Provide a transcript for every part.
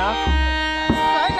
না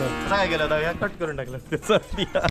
काय गेलं कट करून टाकलं.